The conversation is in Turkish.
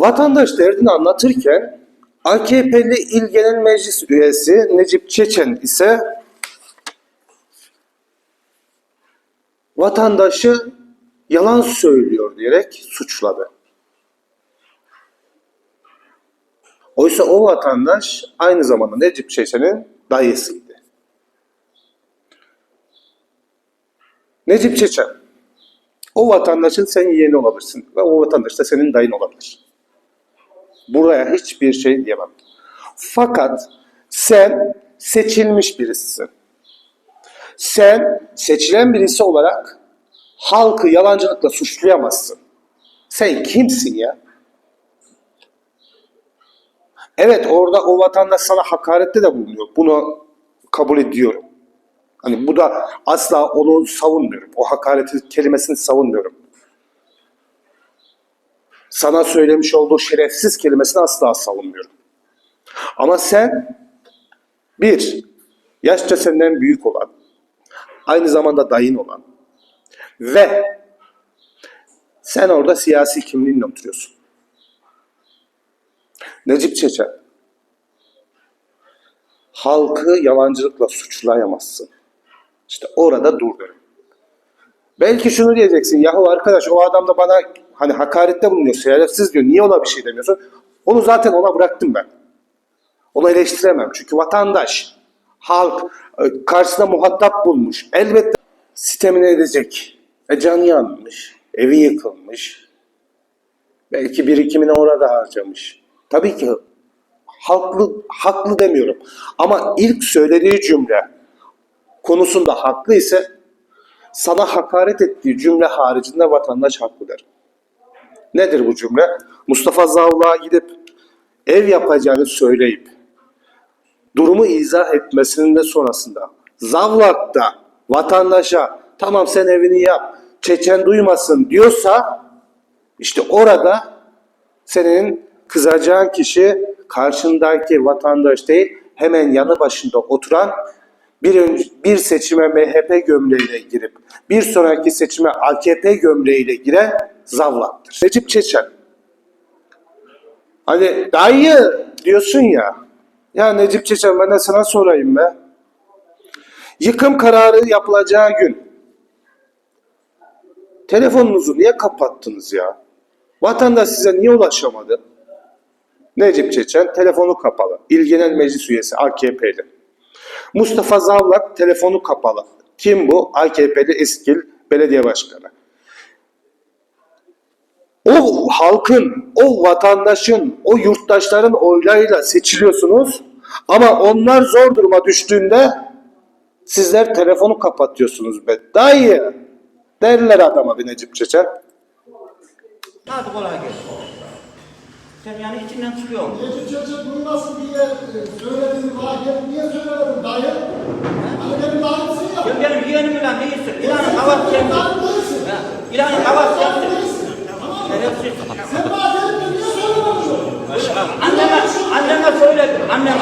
Vatandaş derdini anlatırken AKP'li İl Genel Meclis üyesi Necip Çeçen ise vatandaşı yalan söylüyor diyerek suçladı. Oysa o vatandaş aynı zamanda Necip Çeçen'in dayısıydı. Necip Çeçen, o vatandaşın sen yeğeni olabilirsin ve o vatandaş da senin dayın olabilir. Buraya hiçbir şey diyemem. Fakat sen seçilmiş birisisin. Sen seçilen birisi olarak halkı yalancılıkla suçlayamazsın. Sen kimsin ya? Evet orada o vatandaş sana hakarette de bulunuyor. Bunu kabul ediyorum. Hani bu da asla onu savunmuyorum. O hakareti kelimesini savunmuyorum. Sana söylemiş olduğu şerefsiz kelimesini asla savunmuyorum. Ama sen bir, yaşça senden büyük olan, aynı zamanda dayın olan ve sen orada siyasi kimliğinle oturuyorsun. Necip Çeçen, halkı yalancılıkla suçlayamazsın. İşte orada dur. Belki şunu diyeceksin, yahu arkadaş o adam da bana hani hakarette bulunuyor, şerefsiz diyor, niye ona bir şey demiyorsun? Onu zaten ona bıraktım ben. Onu eleştiremem. Çünkü vatandaş, halk e, karşısına muhatap bulmuş. Elbette sitemine edecek. E canı yanmış, evi yıkılmış. Belki birikimini orada harcamış. Tabii ki haklı, haklı demiyorum. Ama ilk söylediği cümle konusunda haklı ise sana hakaret ettiği cümle haricinde vatandaş haklı der. Nedir bu cümle? Mustafa Zavla'ya gidip ev yapacağını söyleyip durumu izah etmesinin de sonrasında Zavlak'ta vatandaşa tamam sen evini yap, Çeçen duymasın diyorsa işte orada senin kızacağın kişi karşındaki vatandaş değil hemen yanı başında oturan bir, önce, bir seçime MHP gömleğiyle girip bir sonraki seçime AKP gömleğiyle giren Zavlak'tır. Recep Çeçen. Hani dayı diyorsun ya. Ya Necip Çeçen ben de sana sorayım be. Yıkım kararı yapılacağı gün telefonunuzu niye kapattınız ya? Vatandaş size niye ulaşamadı? Necip Çeçen telefonu kapalı. İl Genel Meclis üyesi AKP'li. Mustafa Zavlak telefonu kapalı. Kim bu? AKP'li Eskil Belediye Başkanı. O halkın, o vatandaşın, o yurttaşların oylarıyla seçiliyorsunuz. Ama onlar zor duruma düştüğünde sizler telefonu kapatıyorsunuz be. Dayı derler adama bir Necip Çeçen. Hadi kolay gelsin. Sen yani içinden çıkıyor? Necip Çeçen duymasın diye e, söyledin, gelip niye söylemedin dayı? Hani benim dayımsın ya. Sen benim yeğenim ilan değilsin. İlanın havası sen. Dayım değilsin. Ha, İlanın havası sen bana dedim ki niye söylemedin? Anneme, anneme söyledim. Anneme.